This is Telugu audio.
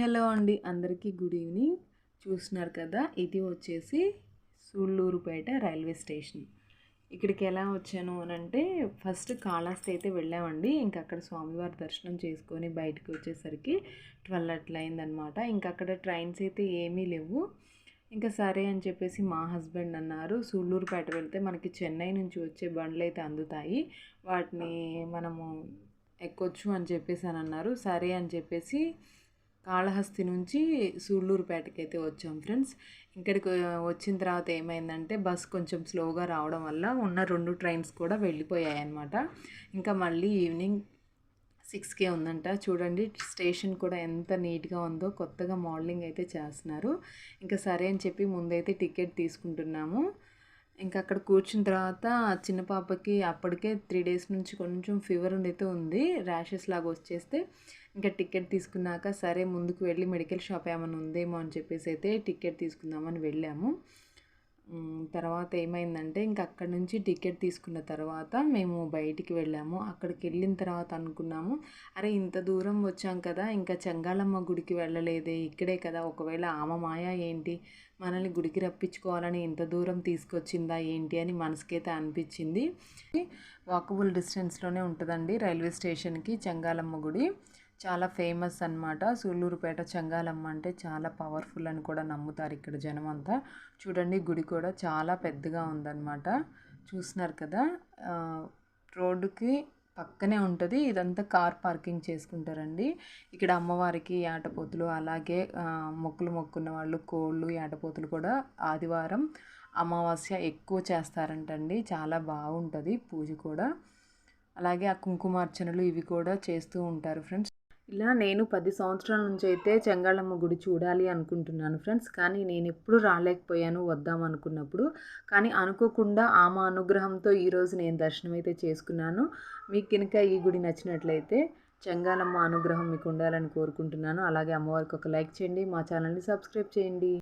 హలో అండి అందరికీ గుడ్ ఈవినింగ్. చూస్తున్నారు కదా ఇది వచ్చేసి సూళ్ళూరుపేట రైల్వే స్టేషన్. ఇక్కడికి ఎలా వచ్చాను అని అంటే ఫస్ట్ కాళహస్తి అయితే వెళ్ళామండి. ఇంకా అక్కడ స్వామివారి దర్శనం చేసుకొని బయటకు వచ్చేసరికి ట్వెల్వ్ అట్లా అయిందనమాట ఇంకా అక్కడ ట్రైన్స్ అయితే ఏమీ లేవు. ఇంకా సరే అని చెప్పేసి మా హస్బెండ్ అన్నారు సూళ్ళూరుపేట వెళ్తే మనకి చెన్నై నుంచి వచ్చే బండ్లు అయితే అందుతాయి. వాటిని మనము ఎక్కొచ్చు అని చెప్పేసి అని అన్నారు. సరే అని చెప్పేసి కాళహస్తి నుంచి సూళ్ళూరుపేటకి అయితే వచ్చాం ఫ్రెండ్స్. ఇక్కడికి వచ్చిన తర్వాత ఏమైందంటే బస్ కొంచెం స్లోగా రావడం వల్ల ఉన్న రెండు ట్రైన్స్ కూడా వెళ్ళిపోయాయి అనమాట ఇంకా మళ్ళీ ఈవినింగ్ సిక్స్కే ఉందంట. చూడండి స్టేషన్ కూడా ఎంత నీట్గా ఉందో కొత్తగా మోడలింగ్ అయితే చేస్తున్నారు. ఇంకా సరే అని చెప్పి ముందైతే టికెట్ తీసుకుంటున్నాము. ఇంకా అక్కడ కూర్చున్న తర్వాత చిన్న పాపకి అప్పటికే త్రీ డేస్ నుంచి కొంచెం ఫీవర్ అయితే ఉంది. ర్యాషెస్ లాగా వచ్చేస్తే ఇంకా టికెట్ తీసుకున్నాక సరే ముందుకు వెళ్ళి మెడికల్ షాప్ ఏమైనా ఉందేమో అని చెప్పేసి అయితే టికెట్ తీసుకుందామని వెళ్ళాము. తర్వాత ఏమైందంటే ఇంక అక్కడ నుంచి టికెట్ తీసుకున్న తర్వాత మేము బయటికి వెళ్ళాము. అక్కడికి వెళ్ళిన తర్వాత అనుకున్నాము అరే ఇంత దూరం వచ్చాం కదా ఇంకా చెంగాలమ్మ గుడికి వెళ్ళలేదే ఇక్కడే కదా ఒకవేళ ఆమె మాయ ఏంటి మనల్ని గుడికి రప్పించుకోవాలని ఇంత దూరం తీసుకొచ్చిందా ఏంటి అని మనసుకైతే అనిపించింది. వాకబుల్ డిస్టెన్స్లోనే ఉంటుందండి రైల్వే స్టేషన్కి చెంగాలమ్మ గుడి. చాలా ఫేమస్ అనమాట సూళ్ళూరుపేట చెంగాలమ్మ అంటే చాలా పవర్ఫుల్ అని కూడా నమ్ముతారు ఇక్కడ జనం అంతా చూడండి గుడి కూడా చాలా పెద్దగా ఉందన్నమాట. చూస్తున్నారు కదా? రోడ్డుకి పక్కనే ఉంటుంది. ఇదంతా కార్ పార్కింగ్ చేసుకుంటారండి. ఇక్కడ అమ్మవారికి ఏటపోతులు అలాగే మొక్కులు మొక్కున్న వాళ్ళు కోళ్ళు ఏటపోతులు కూడా ఆదివారం అమావాస్య ఎక్కువ చేస్తారంటండి. చాలా బాగుంటుంది పూజ కూడా. అలాగే ఆ కుంకుమార్చనలు ఇవి కూడా చేస్తూ ఉంటారు ఫ్రెండ్స్. ఇలా నేను పది సంవత్సరాల నుంచి అయితే చెంగాళమ్మ గుడి చూడాలి అనుకుంటున్నాను ఫ్రెండ్స్. కానీ నేను ఎప్పుడు రాలేకపోయాను వద్దాం అనుకున్నప్పుడు. కానీ అనుకోకుండా ఆమె అనుగ్రహంతో ఈరోజు నేను దర్శనం అయితే చేసుకున్నాను. మీకు కనుక ఈ గుడి నచ్చినట్లయితే చెంగాలమ్మ అనుగ్రహం మీకు ఉండాలని కోరుకుంటున్నాను. అలాగే అమ్మవారికి ఒక లైక్ చేయండి. మా ఛానల్ని సబ్స్క్రైబ్ చేయండి.